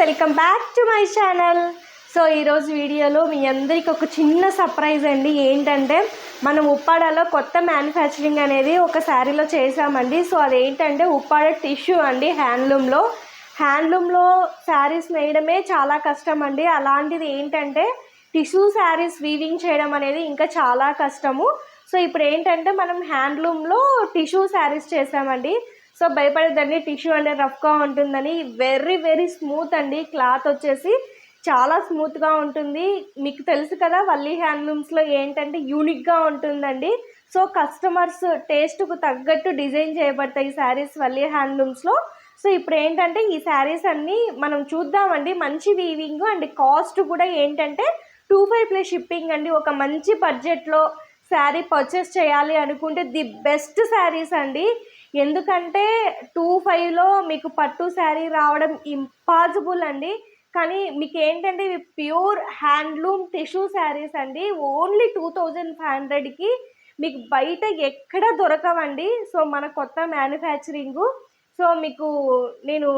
Welcome back to my channel. So ఈరోజు వీడియోలో మీ అందరికి ఒక చిన్న సర్ప్రైజ్ అండి. ఏంటంటే మనం ఉప్పాడలో కొత్త మ్యానుఫ్యాక్చరింగ్ అనేది ఒక శారీలో చేసామండి సో అదేంటంటే ఉప్పాడ టిష్యూ అండి హ్యాండ్లూమ్లో హ్యాండ్లూమ్లో శారీస్ నేయడమే చాలా కష్టం అండి అలాంటిది ఏంటంటే టిష్యూ శారీస్ వీవింగ్ చేయడం అనేది ఇంకా చాలా కష్టము. సో ఇప్పుడు ఏంటంటే మనం హ్యాండ్లూమ్లో టిష్యూ శారీస్ చేసామండి సో భయపడేదండి టిష్యూ అంటే రఫ్గా ఉంటుందని. వెరీ వెరీ స్మూత్ అండి. క్లాత్ వచ్చేసి చాలా స్మూత్గా ఉంటుంది. మీకు తెలుసు కదా వల్లీ హ్యాండ్లూమ్స్లో ఏంటంటే యూనిక్గా ఉంటుందండి. సో కస్టమర్స్ టేస్ట్కు తగ్గట్టు డిజైన్ చేయబడతాయి ఈ శారీస్ వల్లీ హ్యాండ్లూమ్స్లో సో ఇప్పుడు ఏంటంటే ఈ శారీస్ అన్నీ మనం చూద్దామండి. మంచి వీవింగ్ అండ్ కాస్ట్ కూడా ఏంటంటే టూ ఫైవ్ ప్లస్ షిప్పింగ్ అండి. ఒక మంచి బడ్జెట్లో శారీ పర్చేస్ చేయాలి అనుకుంటే ది బెస్ట్ శారీస్ అండి. ఎందుకంటే టూ ఫైవ్లో మీకు పట్టు శారీ రావడం ఇంపాసిబుల్ అండి. కానీ మీకు ఏంటంటే ఇవి ప్యూర్ హ్యాండ్లూమ్ టిష్యూ శారీస్ అండి. ఓన్లీ టూ థౌజండ్ ఫైవ్ హండ్రెడ్కి మీకు బయట ఎక్కడ దొరకవండి. సో మన కొత్త మ్యానుఫ్యాక్చరింగ్. సో మీకు నేను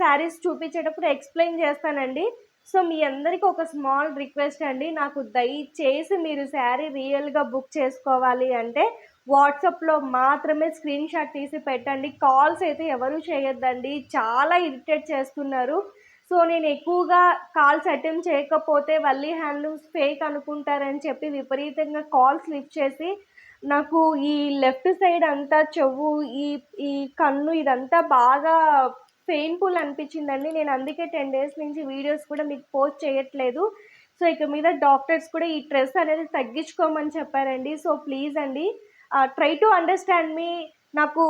శారీస్ చూపించేటప్పుడు ఎక్స్ప్లెయిన్ చేస్తానండి. సో మీ అందరికీ ఒక స్మాల్ రిక్వెస్ట్ అండి. నాకు దయచేసి మీరు శారీ రియల్గా బుక్ చేసుకోవాలి అంటే వాట్సాప్లో మాత్రమే స్క్రీన్ షాట్ తీసి పెట్టండి. కాల్స్ అయితే ఎవరు చేయొద్దండి. చాలా ఇరిటేట్ చేస్తున్నారు. సో నేను ఎక్కువగా కాల్స్ అటెండ్ చేయకపోతే వల్లీ హ్యాండ్లూమ్స్ ఫేక్ అనుకుంటారని చెప్పి విపరీతంగా కాల్స్ లిఫ్ట్ చేసి నాకు ఈ లెఫ్ట్ సైడ్ అంతా చెవు ఈ ఈ కన్ను ఇదంతా బాగా పెయిన్ఫుల్ అనిపించిందండి. నేను అందుకే టెన్ డేస్ నుంచి వీడియోస్ కూడా మీకు పోస్ట్ చేయట్లేదు. సో ఇక మీద డాక్టర్స్ కూడా ఈ స్ట్రెస్ అనేది తగ్గించుకోమని చెప్పారండి. సో ప్లీజ్ అండి ట్రై టు అండర్స్టాండ్ మీ నాకు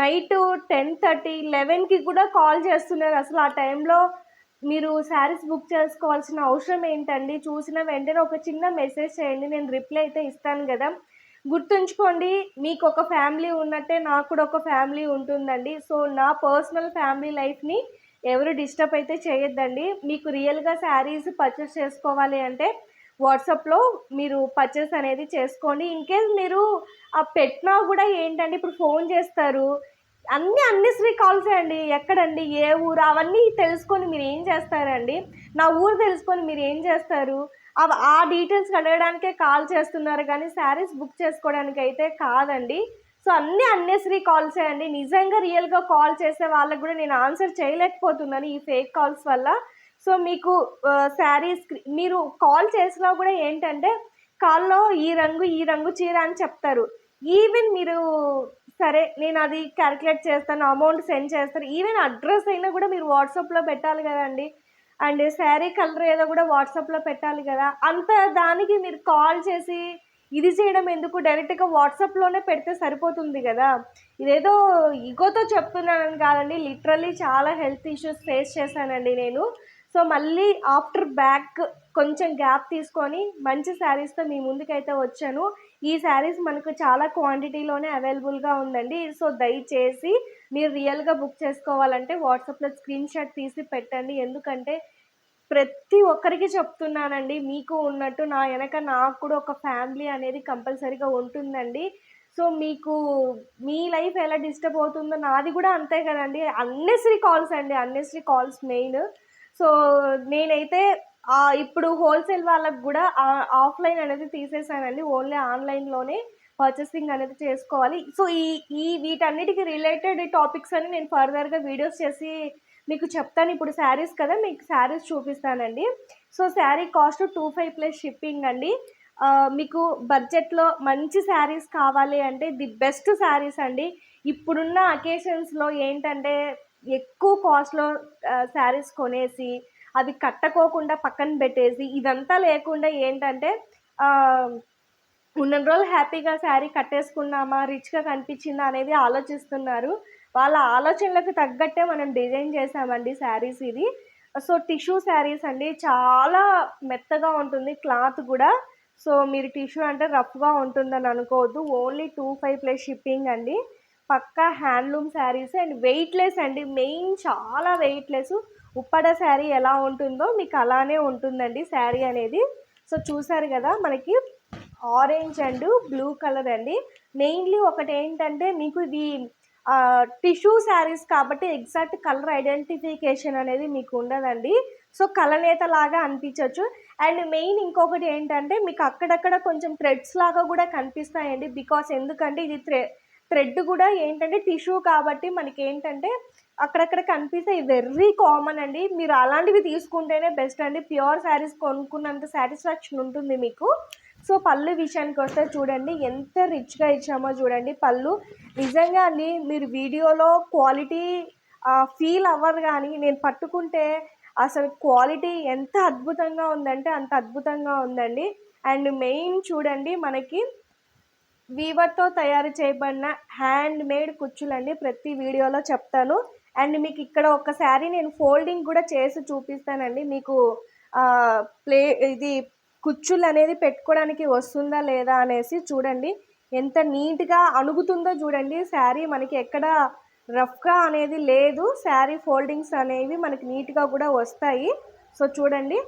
నైట్ టెన్ థర్టీ లెవెన్కి కూడా కాల్ చేస్తున్నారు. అసలు ఆ టైంలో మీరు శారీస్ బుక్ చేసుకోవాల్సిన అవసరం ఏంటండి? చూసిన వెంటనే ఒక చిన్న మెసేజ్ చేయండి. నేను రిప్లై అయితే ఇస్తాను కదా. గుర్తుంచుకోండి మీకు ఒక ఫ్యామిలీ ఉన్నట్టే నాకు కూడా ఒక ఫ్యామిలీ ఉంటుందండి. సో నా పర్సనల్ ఫ్యామిలీ లైఫ్ని ఎవరు డిస్టర్బ్ అయితే చేయొద్దండి. మీకు రియల్గా శారీస్ పర్చేస్ చేసుకోవాలి అంటే వాట్సాప్లో మీరు పర్చేస్ అనేది చేసుకోండి. ఇన్ కేస్ మీరు ఆ పెట్టినా కూడా ఏంటంటే ఇప్పుడు ఫోన్ చేస్తారు. అన్నీ అన్నిసరీ కాల్స్ అండి. ఎక్కడండి? ఏ ఊరు? అవన్నీ తెలుసుకొని మీరు ఏం చేస్తారండి? నా ఊరు తెలుసుకొని మీరు ఏం చేస్తారు? అవి ఆ డీటెయిల్స్ అడగడానికే కాల్ చేస్తున్నారు కానీ శారీస్ బుక్ చేసుకోవడానికి అయితే కాదండి. సో అన్నీ అన్నెసరీ కాల్సే అండి. నిజంగా రియల్గా కాల్ చేసే వాళ్ళకి కూడా నేను ఆన్సర్ చేయలేకపోతున్నాను ఈ ఫేక్ కాల్స్ వల్ల. సో మీకు శారీస్ మీరు కాల్ చేసినా కూడా ఏంటంటే కాల్లో ఈ రంగు ఈ రంగు చీర అని చెప్తారు. ఈవెన్ మీరు సరే నేను అది క్యాలిక్యులేట్ చేస్తాను అమౌంట్ సెండ్ చేస్తాను. ఈవెన్ అడ్రస్ అయినా కూడా మీరు వాట్సాప్లో పెట్టాలి కదండి. అండ్ శారీ కలర్ ఏదో కూడా వాట్సాప్లో పెట్టాలి కదా. అంత దానికి మీరు కాల్ చేసి ఇది చేయడం ఎందుకు? డైరెక్ట్గా వాట్సాప్లోనే పెడితే సరిపోతుంది కదా. ఇదేదో ఇగోతో చెప్తున్నానని కాదండి. లిటరల్లీ చాలా హెల్త్ ఇష్యూస్ ఫేస్ చేశానండి నేను. సో మళ్ళీ ఆఫ్టర్ బ్యాక్ కొంచెం గ్యాప్ తీసుకొని మంచి శారీస్తో మీ ముందుకైతే వచ్చాను. ఈ శారీస్ మనకు చాలా క్వాంటిటీలోనే అవైలబుల్గా ఉందండి. సో దయచేసి మీరు రియల్గా బుక్ చేసుకోవాలంటే వాట్సాప్లో స్క్రీన్ షాట్ తీసి పెట్టండి. ఎందుకంటే ప్రతి ఒక్కరికి చెప్తున్నానండి మీకు ఉన్నట్టు నా వెనక నాకు కూడా ఒక ఫ్యామిలీ అనేది కంపల్సరీగా ఉంటుందండి. సో మీకు మీ లైఫ్ ఎలా డిస్టర్బ్ అవుతుందో నాది కూడా అంతే కదండి. అన్నెసరీ కాల్స్ అండి అన్నెసరీ కాల్స్ మెయిన్. సో నేనైతే ఇప్పుడు హోల్సేల్ వాళ్ళకు కూడా ఆఫ్లైన్ అనేది తీసేసానండి. ఓన్లీ ఆన్లైన్లోనే పర్చేసింగ్ అనేది చేసుకోవాలి. సో ఈ ఈ వీటన్నిటికి రిలేటెడ్ టాపిక్స్ అని నేను ఫర్దర్గా వీడియోస్ చేసి మీకు చెప్తాను. ఇప్పుడు శారీస్ కదా మీకు శారీస్ చూపిస్తానండి. So sari cost two five plus shipping అండి. మీకు బడ్జెట్లో మంచి శారీస్ కావాలి అంటే ది బెస్ట్ శారీస్ అండి. ఇప్పుడున్న అకేషన్స్లో ఏంటంటే ఎక్కువ కాస్ట్లో శారీస్ కొనేసి అవి కట్టుకోకుండా పక్కన పెట్టేసి ఇదంతా లేకుండా ఏంటంటే ఉన్న రోజులు హ్యాపీగా శారీ కట్టేసుకున్నామా రిచ్గా కనిపించిందా అనేది ఆలోచిస్తున్నారు. వాళ్ళ ఆలోచనలకు తగ్గట్టే మనం డిజైన్ చేసామండి శారీస్ ఇది. సో టిష్యూ శారీస్ అండి చాలా మెత్తగా ఉంటుంది క్లాత్ కూడా. సో మీరు టిష్యూ అంటే రఫ్గా ఉంటుందని అనుకోవద్దు only two five plus shipping అండి. పక్కా హ్యాండ్లూమ్ శారీస్ అండ్ వెయిట్లెస్ అండి. మెయిన్ చాలా వెయిట్లెస్. ఉప్పడ శారీ ఎలా ఉంటుందో మీకు అలానే ఉంటుందండి శారీ అనేది. సో చూసారు కదా మనకి ఆరెంజ్ అండ్ బ్లూ కలర్ అండి. మెయిన్లీ ఒకటి ఏంటంటే మీకు ఇది టిష్యూ శారీస్ కాబట్టి ఎగ్జాక్ట్ కలర్ ఐడెంటిఫికేషన్ అనేది మీకు ఉండదండి. సో కలనేత లాగా అనిపించవచ్చు అండ్ మెయిన్ ఇంకొకటి ఏంటంటే మీకు అక్కడక్కడ కొంచెం థ్రెడ్స్ లాగా కూడా కనిపిస్తాయండి. బికాస్ ఎందుకంటే ఇది థ్రె థ్రెడ్ కూడా ఏంటంటే టిష్యూ కాబట్టి మనకి ఏంటంటే అక్కడక్కడ కనిపిస్తాయి వెర్రీ కామన్ అండి. మీరు అలాంటివి తీసుకుంటేనే బెస్ట్ అండి. ప్యూర్ శారీస్ కొనుక్కున్నంత సాటిస్ఫాక్షన్ ఉంటుంది మీకు. సో పళ్ళు విషయానికి వస్తే చూడండి ఎంత రిచ్గా ఇచ్చామో చూడండి. పళ్ళు నిజంగా అండి మీరు వీడియోలో క్వాలిటీ ఫీల్ అవ్వరు కానీ నేను పట్టుకుంటే అసలు క్వాలిటీ ఎంత అద్భుతంగా ఉందంటే అంత అద్భుతంగా ఉందండి. అండ్ మెయిన్ చూడండి మనకి వీవర్తో తయారు చేయబడిన హ్యాండ్ మేడ్ కుచ్చులన్నీ ప్రతి వీడియోలో చెప్తాను. అండ్ మీకు ఇక్కడ ఒక శారీ నేను ఫోల్డింగ్ కూడా చేసి చూపిస్తానండి. మీకు ప్లే ఇది కుచ్చులు అనేది పెట్టుకోవడానికి వస్తుందా లేదా అనేసి చూడండి. ఎంత నీట్గా అణుగుతుందో చూడండి. శారీ మనకి ఎక్కడ రఫ్గా అనేది లేదు. శారీ ఫోల్డింగ్స్ అనేవి మనకి నీట్గా కూడా వస్తాయి. సో చూడండి.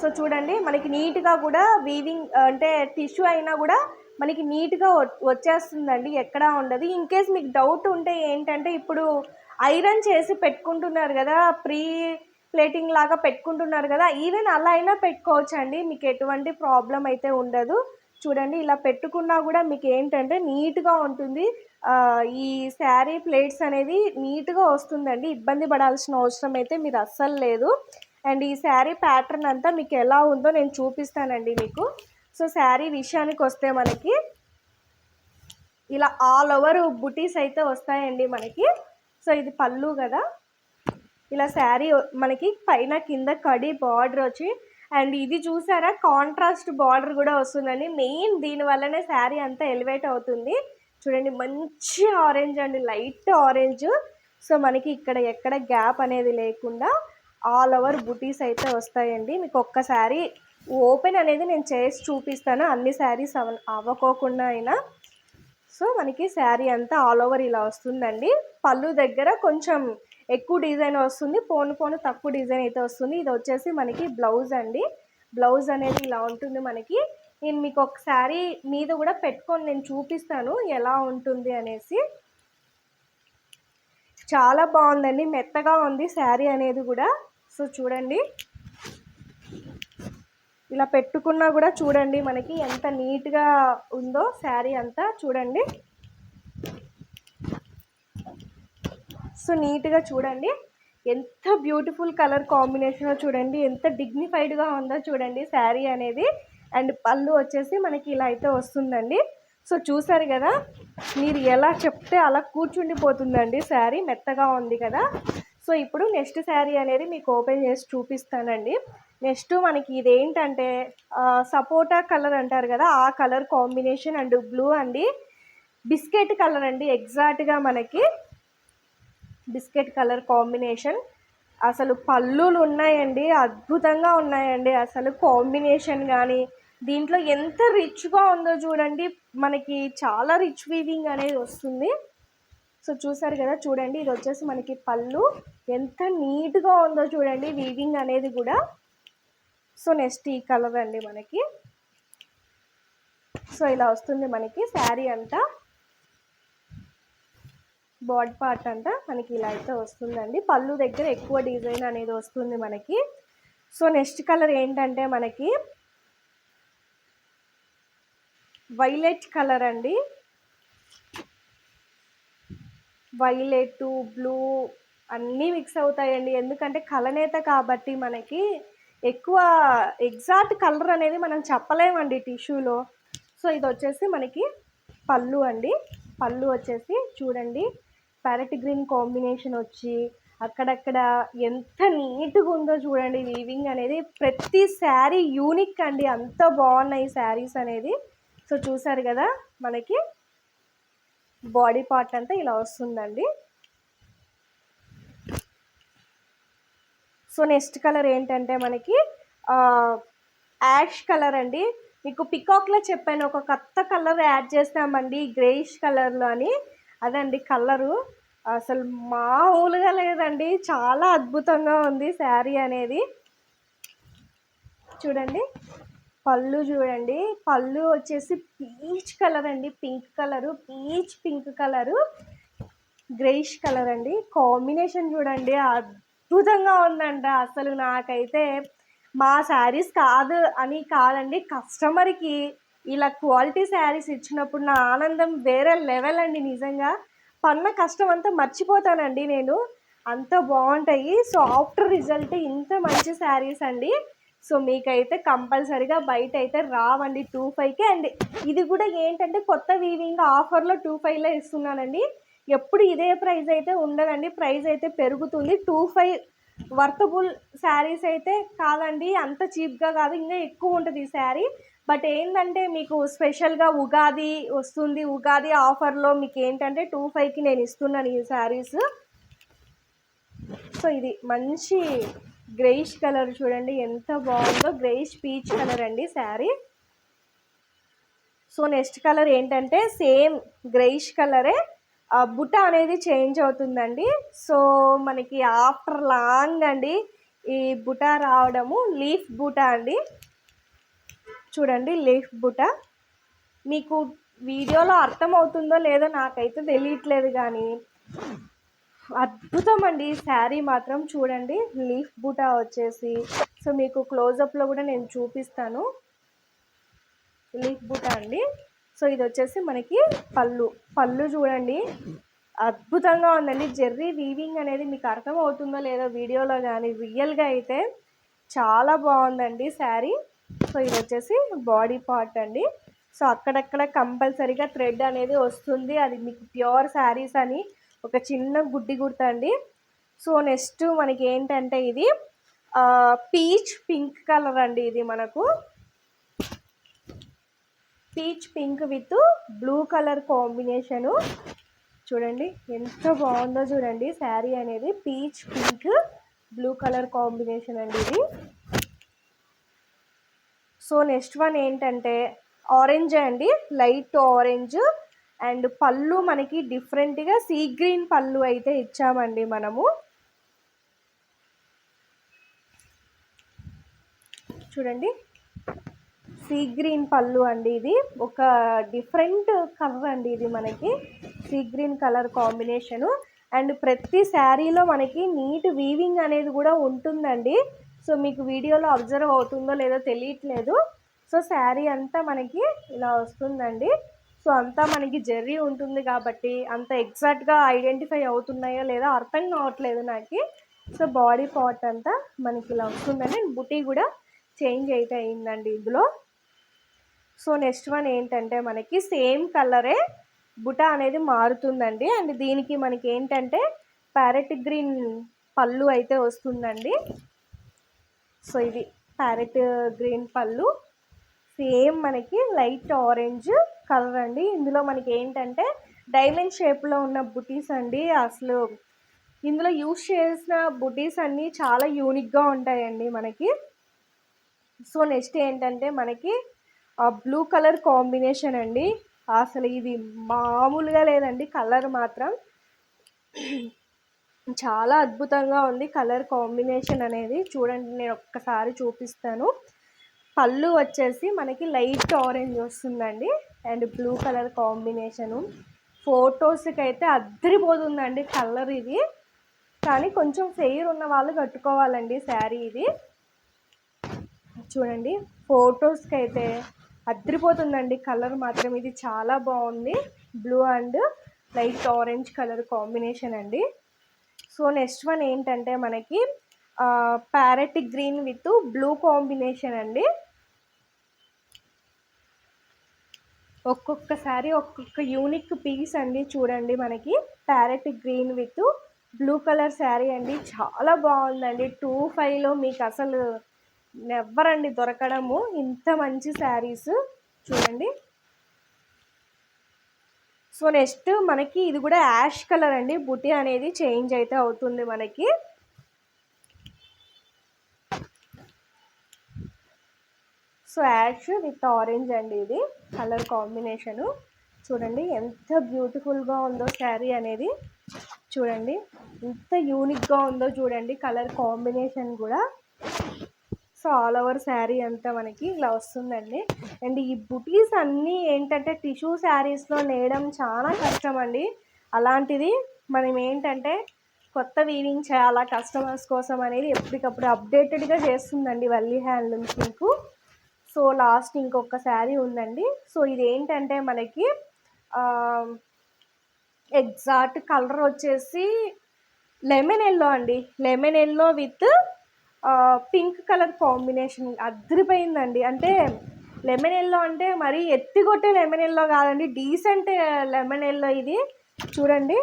సో చూడండి మనకి నీట్గా కూడా వీవింగ్ అంటే టిష్యూ అయినా కూడా మనకి నీట్గా వచ్చేస్తుందండి ఎక్కడా ఉండదు. ఇన్ కేస్ మీకు డౌట్ ఉంటే ఏంటంటే ఇప్పుడు ఐరన్ చేసి పెట్టుకుంటున్నారు కదా ప్రీ ప్లేటింగ్ లాగా పెట్టుకుంటున్నారు కదా ఈవెన్ అలా అయినా పెట్టుకోవచ్చు అండి మీకు ఎటువంటి ప్రాబ్లం అయితే ఉండదు. చూడండి ఇలా పెట్టుకున్నా కూడా మీకు ఏంటంటే నీట్గా ఉంటుంది. ఈ శారీ ప్లేట్స్ అనేది నీట్గా వస్తుందండి ఇబ్బంది పడాల్సిన అవసరం అయితే మీరు అస్సలు లేదు. అండ్ ఈ శారీ ప్యాటర్న్ అంతా మీకు ఎలా ఉందో నేను చూపిస్తానండి మీకు. సో శారీ విషయానికి వస్తే మనకి ఇలా ఆల్ ఓవర్ బుటీస్ అయితే వస్తాయండి మనకి. సో ఇది పళ్ళు కదా. ఇలా శారీ మనకి పైన కింద కడి బార్డర్ వచ్చి అండ్ ఇది చూసారా? కాంట్రాస్ట్ బార్డర్ కూడా వస్తుందండి. మెయిన్ దీని వల్లనే శారీ అంతా ఎలివేట్ అవుతుంది. చూడండి మంచి ఆరెంజ్ అండి. లైట్ ఆరెంజ్ సో మనకి ఇక్కడ ఎక్కడ గ్యాప్ అనేది లేకుండా ఆల్ ఓవర్ బుటీస్ అయితే వస్తాయండి. మీకు ఒక్కసారి ఓపెన్ అనేది నేను చేసి చూపిస్తాను. అన్ని శారీస్ అవ అవ్వకోకుండా అయినా. సో మనకి శారీ అంతా ఆల్ ఓవర్ ఇలా వస్తుందండి. పళ్ళు దగ్గర కొంచెం ఎక్కువ డిజైన్ వస్తుంది. పోను పోను తక్కువ డిజైన్ అయితే వస్తుంది. ఇది వచ్చేసి మనకి బ్లౌజ్ అండి. బ్లౌజ్ అనేది ఇలా ఉంటుంది మనకి. నేను మీకు శారీ మీద కూడా పెట్టుకొని నేను చూపిస్తాను ఎలా ఉంటుంది అనేసి. చాలా బాగుందండి. మెత్తగా ఉంది శారీ అనేది కూడా. సో చూడండి. ఇలా పెట్టుకున్నా కూడా చూడండి మనకి ఎంత నీట్గా ఉందో శారీ అంతా చూడండి. సో నీట్గా చూడండి. ఎంత బ్యూటిఫుల్ కలర్ కాంబినేషనో చూడండి. ఎంత డిగ్నిఫైడ్గా ఉందో చూడండి శారీ అనేది. అండ్ పళ్ళు వచ్చేసి మనకి ఇలా అయితే వస్తుందండి. సో చూసారు కదా మీరు ఎలా చెప్తే అలా కూర్చుండిపోతుందండి శారీ. మెత్తగా ఉంది కదా. సో ఇప్పుడు నెక్స్ట్ శారీ అనేది మీకు ఓపెన్ చేసి చూపిస్తానండి. నెక్స్ట్ మనకి ఇదేంటంటే సపోటా కలర్ అంటారు కదా ఆ కలర్ కాంబినేషన్ అండ్ బ్లూ అండి. బిస్కెట్ కలర్ అండి ఎగ్జాక్ట్గా మనకి బిస్కెట్ కలర్ కాంబినేషన్. అసలు పళ్ళులు ఉన్నాయండి అద్భుతంగా ఉన్నాయండి. అసలు కాంబినేషన్ కానీ దీంట్లో ఎంత రిచ్గా ఉందో చూడండి. మనకి చాలా రిచ్ వీవింగ్ అనేది వస్తుంది. సో చూసారు కదా చూడండి ఇది వచ్చేసి మనకి పళ్ళు. ఎంత నీట్గా ఉందో చూడండి వీవింగ్ అనేది కూడా. సో నెక్స్ట్ ఈ కలర్ అండి మనకి. సో ఇలా వస్తుంది మనకి శారీ అంతా బాడీ పార్ట్ అంతా మనకి ఇలా అయితే వస్తుందండి. పళ్ళు దగ్గర ఎక్కువ డిజైన్ అనేది వస్తుంది మనకి. సో నెక్స్ట్ కలర్ ఏంటంటే మనకి వైలెట్ కలర్ అండి. వైలెట్ బ్లూ అన్నీ మిక్స్ అవుతాయండి. ఎందుకంటే కలనేత కాబట్టి మనకి ఎక్కువ ఎగ్జాక్ట్ కలర్ అనేది మనం చెప్పలేమండి టిష్యూలో. సో ఇది వచ్చేసి మనకి పళ్ళు అండి. పళ్ళు వచ్చేసి చూడండి. ప్యారెట్ గ్రీన్ కాంబినేషన్ వచ్చి అక్కడక్కడ ఎంత నీట్గా ఉందో చూడండి. వీవింగ్ అనేది ప్రతి శారీ యూనిక్ అండి. అంత బాగున్నాయి శారీస్ అనేది. సో చూసారు కదా మనకి బాడీ పార్ట్ అంతా ఇలా వస్తుందండి. సో నెక్స్ట్ కలర్ ఏంటంటే మనకి యాష్ కలర్ అండి. మీకు పికాక్లో చెప్పాను ఒక కొత్త కలర్ యాడ్ చేస్తామండి గ్రేయిష్ కలర్లో అని. అదండి కలరు. అసలు మామూలుగా లేదండి చాలా అద్భుతంగా ఉంది శారీ అనేది. చూడండి. పళ్ళు చూడండి. పళ్ళు వచ్చేసి పీచ్ కలర్ అండి. Pink colour peach pink colour greyish colour అండి. కాంబినేషన్ చూడండి. అద్భుతంగా ఉందంట. అసలు నాకైతే మా శారీస్ కాదు అని కాదండి. కస్టమర్కి ఇలా క్వాలిటీ శారీస్ ఇచ్చినప్పుడు నా ఆనందం వేరే లెవెల్ అండి నిజంగా. పన్న కష్టం అంతా మర్చిపోతానండి నేను. అంత బాగుంటాయి. సో ఆఫ్టర్ రిజల్ట్ ఇంత మంచి శారీస్ అండి. సో మీకైతే కంపల్సరిగా బయట అయితే రావండి టూ ఫైవ్కి. అండ్ ఇది కూడా ఏంటంటే కొత్త వీవింగ్ ఆఫర్లో టూ ఫైవ్లో ఇస్తున్నానండి. ఎప్పుడు ఇదే ప్రైస్ అయితే ఉండదండి. ప్రైస్ అయితే పెరుగుతుంది. టూ ఫైవ్ వర్తబుల్ శారీస్ అయితే కాదండి. అంత చీప్గా కాదు. ఇంకా ఎక్కువ ఉంటుంది ఈ శారీ. బట్ ఏంటంటే మీకు స్పెషల్గా ఉగాది వస్తుంది. ఉగాది ఆఫర్లో మీకు ఏంటంటే టూ ఫైవ్కి నేను ఇస్తున్నాను ఈ శారీస్. సో ఇది మంచి గ్రేయిష్ కలర్ చూడండి ఎంత బాగుందో. గ్రేయిష్ పీచ్ కలర్ అండి శారీ. సో నెక్స్ట్ కలర్ ఏంటంటే సేమ్ గ్రేయిష్ కలరే. బుట్ట అనేది చేంజ్ అవుతుందండి. సో మనకి ఆఫ్టర్ లాంగ్ అండి ఈ బుట రావడము. లీఫ్ బుట అండి. చూడండి లీఫ్ బుట. మీకు వీడియోలో అర్థమవుతుందో లేదో నాకైతే తెలియట్లేదు కానీ అద్భుతం అండి శారీ మాత్రం చూడండి. లీఫ్ బూటా వచ్చేసి. సో మీకు క్లోజప్లో కూడా నేను చూపిస్తాను. లీఫ్ బూటా అండి. సో ఇది వచ్చేసి మనకి పళ్ళు. పళ్ళు చూడండి. అద్భుతంగా ఉందండి. జెర్రీ వీవింగ్ అనేది మీకు అర్థం అవుతుందో లేదో వీడియోలో కానీ రియల్గా అయితే చాలా బాగుందండి శారీ. సో ఇది వచ్చేసి బాడీ పార్ట్ అండి. సో అక్కడక్కడ కంపల్సరీగా థ్రెడ్ అనేది వస్తుంది. అది మీకు ప్యూర్ శారీస్ అని ఒక చిన్న గుడ్డి గుర్త అండి. సో నెక్స్ట్ మనకి ఏంటంటే ఇది పీచ్ పింక్ కలర్ అండి ఇది మనకు. Peach pink with blue colour combination. చూడండి ఎంత బాగుందో చూడండి. శారీ అనేది peach pink blue colour combination అండి ఇది. సో నెక్స్ట్ వన్ ఏంటంటే ఆరెంజ్ అండి. లైట్ ఆరెంజ్ అండ్ పళ్ళు మనకి డిఫరెంట్గా సీ గ్రీన్ పళ్ళు అయితే ఇచ్చామండి మనము. చూడండి. సీ గ్రీన్ పళ్ళు అండి ఇది. ఒక డిఫరెంట్ కలర్ అండి ఇది మనకి. Sea green colour combination. And ప్రతి శారీలో మనకి నీట్ వీవింగ్ అనేది కూడా ఉంటుందండి. సో మీకు వీడియోలో అబ్జర్వ్ అవుతుందో లేదో తెలియట్లేదు. సో శారీ అంతా మనకి ఇలా వస్తుందండి. సో అంతా మనకి జెర్రీ ఉంటుంది కాబట్టి అంత ఎగ్జాక్ట్గా ఐడెంటిఫై అవుతున్నాయో లేదా అర్థం కావట్లేదు నాకు. సో బాడీ పార్ట్ అంతా మనకి ఇలా వస్తుందని బుటీ కూడా చేంజ్ అయితే అయిందండి ఇందులో. సో నెక్స్ట్ వన్ ఏంటంటే మనకి సేమ్ కలరే బుట అనేది మారుతుందండి. అండ్ దీనికి మనకి ఏంటంటే ప్యారెట్ గ్రీన్ పళ్ళు అయితే వస్తుందండి. సో ఇది ప్యారెట్ గ్రీన్ పళ్ళు. సేమ్ మనకి లైట్ ఆరెంజ్ కలర్ అండి. ఇందులో మనకి ఏంటంటే డైమండ్ షేప్లో ఉన్న బుటీస్ అండి. అసలు ఇందులో యూస్ చేసిన బుటీస్ అన్నీ చాలా యూనిక్గా ఉంటాయండి మనకి. సో నెక్స్ట్ ఏంటంటే మనకి బ్లూ కలర్ కాంబినేషన్ అండి. అసలు ఇది మామూలుగా లేదండి. కలర్ మాత్రం చాలా అద్భుతంగా ఉంది కలర్ కాంబినేషన్ అనేది. చూడండి నేను ఒక్కసారి చూపిస్తాను. పళ్ళు వచ్చేసి మనకి లైట్ ఆరెంజ్ వస్తుందండి అండ్ బ్లూ కలర్ కాంబినేషను. ఫొటోస్కి అయితే అద్దరిపోతుందండి కలర్ ఇది. కానీ కొంచెం ఫెయిర్ ఉన్న వాళ్ళు కట్టుకోవాలండి శారీ ఇది. చూడండి ఫొటోస్కి అయితే అద్దరిపోతుందండి కలర్ మాత్రం. ఇది చాలా బాగుంది. Blue and light orange colour combination అండి. సో నెక్స్ట్ వన్ ఏంటంటే మనకి parrot green with blue combination అండి. ఒక్కొక్కసారి ఒక్కొక్క యూనిక్ పీస్ అండి చూడండి మనకి. Parrot green with blue colour sari అండి. చాలా బాగుందండి. టూ ఫైవ్లో మీకు అసలు నెవ్వరండి దొరకడము. ఇంత మంచి శారీస్ చూడండి. సో నెక్స్ట్ మనకి ఇది కూడా యాష్ కలర్ అండి. బుటీ అనేది చేంజ్ అయితే అవుతుంది మనకి. సో యాష్ విత్ ఆరెంజ్ అండి ఇది కలర్ కాంబినేషను. చూడండి ఎంత బ్యూటిఫుల్గా ఉందో శారీ అనేది. చూడండి ఎంత యూనిక్గా ఉందో చూడండి కలర్ కాంబినేషన్ కూడా. సో ఆల్ ఓవర్ శారీ అంతా మనకి ఇలా వస్తుందండి. అండ్ ఈ బుటీస్ అన్నీ ఏంటంటే టిష్యూ శారీస్లో నేయడం చాలా కష్టం అండి. అలాంటిది మనం ఏంటంటే కొత్త వీవింగ్ చేయాలా కస్టమర్స్ కోసం అనేది ఎప్పటికప్పుడు అప్డేటెడ్గా చేస్తుందండి వల్లి హ్యాండ్లూమ్స్ మీకు. సో లాస్ట్ ఇంకొక శారీ ఉందండి. సో ఇది ఏంటంటే మనకి ఎగ్జాక్ట్ కలర్ వచ్చేసి లెమన్ ఎల్లో అండి. Lemon yellow with pink colour combination అద్దరిపోయిందండి అంటే లెమన్ ఎల్లో అంటే మరీ ఎత్తిగొట్టే లెమన్ ఎల్లో కాదండి. డీసెంట్ లెమన్ ఎల్లో ఇది. చూడండి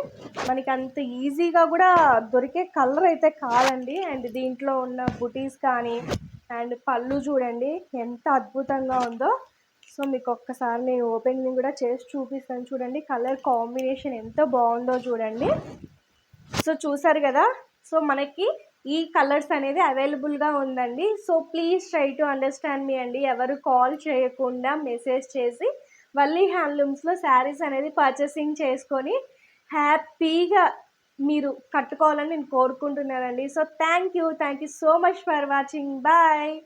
మనకి అంత ఈజీగా కూడా దొరికే కలర్ అయితే కాదండి. అండ్ దీంట్లో ఉన్న బుటీస్ కానీ అండ్ పళ్ళు చూడండి ఎంత అద్భుతంగా ఉందో. సో మీకు ఒక్కసారి నేను ఓపెనింగ్ కూడా చేసి చూపిస్తాను. చూడండి కలర్ కాంబినేషన్ ఎంత బాగుందో చూడండి. సో చూసారు కదా? సో మనకి ఈ కలర్స్ అనేది అవైలబుల్గా ఉందండి. So please try to understand మీ అండి. ఎవరు కాల్ చేయకుండా మెసేజ్ చేసి వల్లీ హ్యాండ్లూమ్స్లో శారీస్ అనేది పర్చేసింగ్ చేసుకొని హ్యాపీగా మీరు కట్టుకోవాలని నేను కోరుకుంటున్నానండి. So thank you thank you so much for watching bye